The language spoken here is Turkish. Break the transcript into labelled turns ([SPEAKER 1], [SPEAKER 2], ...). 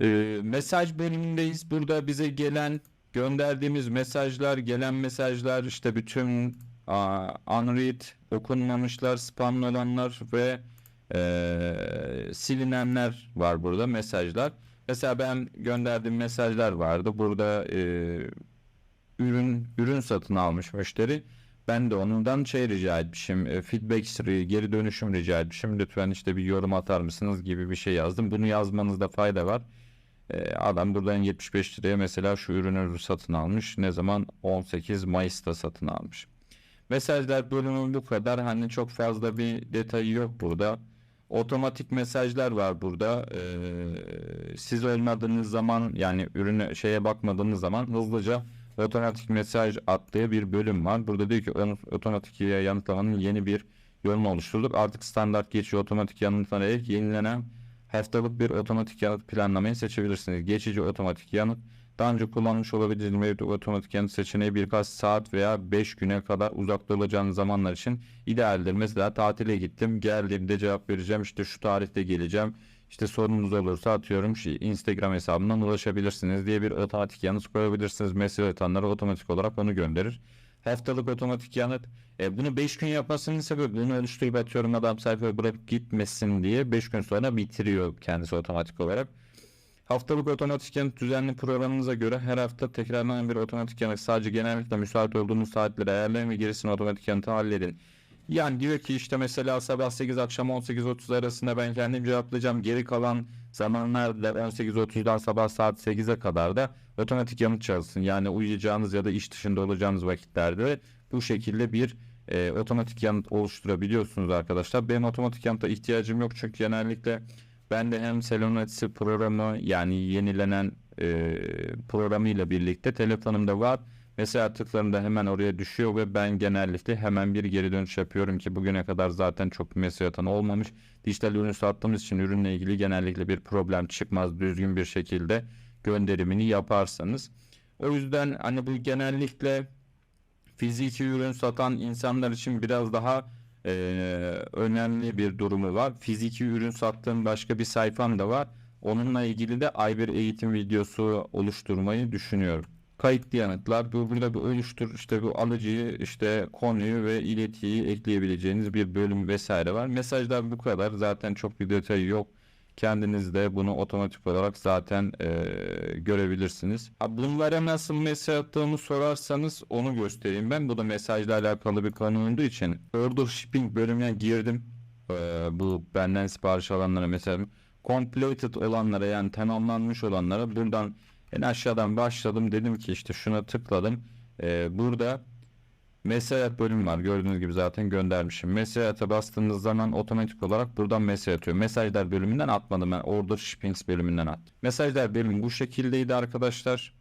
[SPEAKER 1] Ee, mesaj bölümündeyiz. Burada bize gelen gönderdiğimiz mesajlar, gelen mesajlar işte bütün aa, unread, okunmamışlar, spamlananlar ve eee, silinenler var burada mesajlar. Mesela ben gönderdiğim mesajlar vardı. Burada eee, ürün ürün satın almış müşteri. Ben de ondan şey rica etmişim. e, Feedback geri dönüşüm rica etmişim. Lütfen işte bir yorum atar mısınız gibi bir şey yazdım. Bunu yazmanızda fayda var. E, adam buradan 75 liraya mesela şu ürünü satın almış. Ne zaman? 18 Mayıs'ta satın almış. Mesajlar bölümü bu kadar. Hani çok fazla bir detayı yok burada. Otomatik mesajlar var burada. Ee, siz olmadığınız zaman yani ürüne şeye bakmadığınız zaman hızlıca otomatik mesaj attığı bir bölüm var. Burada diyor ki "Ot- otomatik yanıtlamanın yeni bir yolunu oluşturduk. Artık standart geçici otomatik yanıtlayarak yenilenen haftalık bir otomatik yanıt planlamayı seçebilirsiniz. Geçici otomatik yanıt daha önce kullanmış olabileceğiniz mevcut otomatik yanıt seçeneği birkaç saat veya 5 güne kadar uzakta olacağınız zamanlar için idealdir. Mesela tatile gittim geldiğimde cevap vereceğim işte şu tarihte geleceğim. İşte sorunuz olursa atıyorum şey Instagram hesabından ulaşabilirsiniz diye bir otomatik yanıt koyabilirsiniz. Mesaj atanlara otomatik olarak onu gönderir. Haftalık otomatik yanıt. E, bunu 5 gün yapmasının sebebi bunu oluşturup atıyorum adam sayfayı bırakıp gitmesin diye 5 gün sonra bitiriyor kendisi otomatik olarak. Haftalık otomatik yanıt düzenli programınıza göre her hafta tekrarlanan bir otomatik yanıt sadece genellikle müsait olduğunuz saatlere ayarlayın ve gerisini otomatik yanıtı halledin. Yani diyor ki işte mesela sabah 8 akşam 18.30 arasında ben kendim cevaplayacağım. Geri kalan zamanlarda 18.30'dan sabah saat 8'e kadar da otomatik yanıt çalışsın. Yani uyuyacağınız ya da iş dışında olacağınız vakitlerde bu şekilde bir e, otomatik yanıt oluşturabiliyorsunuz arkadaşlar. Benim otomatik yanıta ihtiyacım yok çünkü genellikle ben de hem Selenoetsi programı yani yenilenen e, programıyla birlikte telefonumda var. Mesela tıklarımda hemen oraya düşüyor ve ben genellikle hemen bir geri dönüş yapıyorum ki bugüne kadar zaten çok bir mesaj atan olmamış. Dijital ürün sattığımız için ürünle ilgili genellikle bir problem çıkmaz düzgün bir şekilde gönderimini yaparsanız. O yüzden hani bu genellikle fiziki ürün satan insanlar için biraz daha e, önemli bir durumu var. Fiziki ürün sattığım başka bir sayfam da var. Onunla ilgili de A1 eğitim videosu oluşturmayı düşünüyorum. Kayıtlı yanıtlar burada bir oluştur işte bu alıcıyı işte konuyu ve iletiyi ekleyebileceğiniz bir bölüm vesaire var. Mesajlar bu kadar zaten çok bir detayı yok. Kendiniz de bunu otomatik olarak zaten e, görebilirsiniz. Ha, bunlara nasıl mesaj attığımı sorarsanız onu göstereyim ben. Bu da mesajla alakalı bir konu olduğu için. Order shipping bölümüne girdim. E, bu benden sipariş alanlara mesela completed olanlara yani tamamlanmış olanlara buradan en aşağıdan başladım. Dedim ki işte şuna tıkladım. E, burada Mesaj at bölümü var. Gördüğünüz gibi zaten göndermişim. Mesaj ata bastığınız zaman otomatik olarak buradan mesaj atıyor. Mesajlar bölümünden atmadım ben. Order shippings bölümünden attım. Mesajlar bölümü bu şekildeydi arkadaşlar.